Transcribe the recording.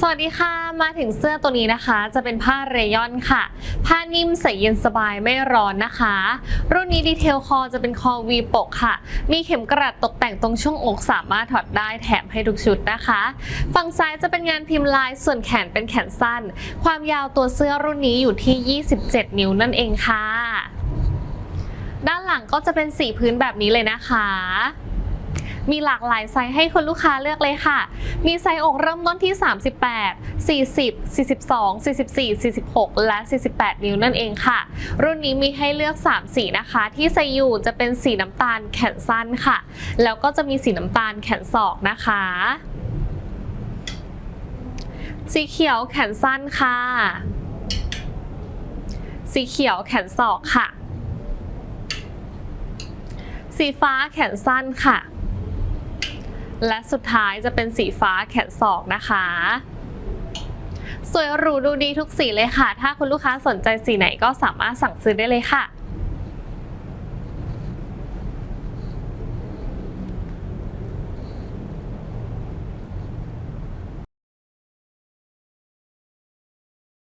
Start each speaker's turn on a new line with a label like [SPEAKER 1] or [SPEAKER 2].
[SPEAKER 1] สวัสดีค่ะ มาถึงเสื้อตัวนี้นะคะ จะเป็นผ้าเรยอนค่ะ ผ้านิ่มใส่เย็นสบายไม่ร้อนนะคะ รุ่นนี้ดีเทลคอจะเป็นคอวีปกค่ะ มีเข็มกระดตกแต่งตรงช่วงอกสามารถถอดได้แถมให้ทุกชุดนะคะ ฝั่งซ้ายจะเป็นงานพิมพ์ลายส่วนแขนเป็นแขนสั้น ความยาวตัวเสื้อรุ่นนี้อยู่ที่ 27 นิ้วนั่นเองค่ะ ด้านหลังก็จะเป็นสีพื้นแบบนี้เลยนะคะ มีหลากหลายไซส์ให้คุณลูกค้าเลือกเลยค่ะ มีไซส์อกเริ่มต้นที่ 38 40 42 44 46 และ 48 นิ้วนั่นเองค่ะ รุ่นนี้มีให้เลือก 3 สีนะคะ ที่ใส่อยู่จะเป็นสีน้ำตาลแขนสั้นค่ะ แล้วก็จะมีสีน้ำตาลแขนศอกนะคะ สีเขียวแขนสั้นค่ะ สีเขียวแขนศอกค่ะ สีฟ้าแขนสั้นค่ะ และสุดท้ายจะเป็นสีฟ้าแขนศอกนะคะ สวยหรูดูดีทุกสีเลยค่ะ ถ้าคุณลูกค้าสนใจสีไหนก็สามารถสั่งซื้อได้เลยค่ะ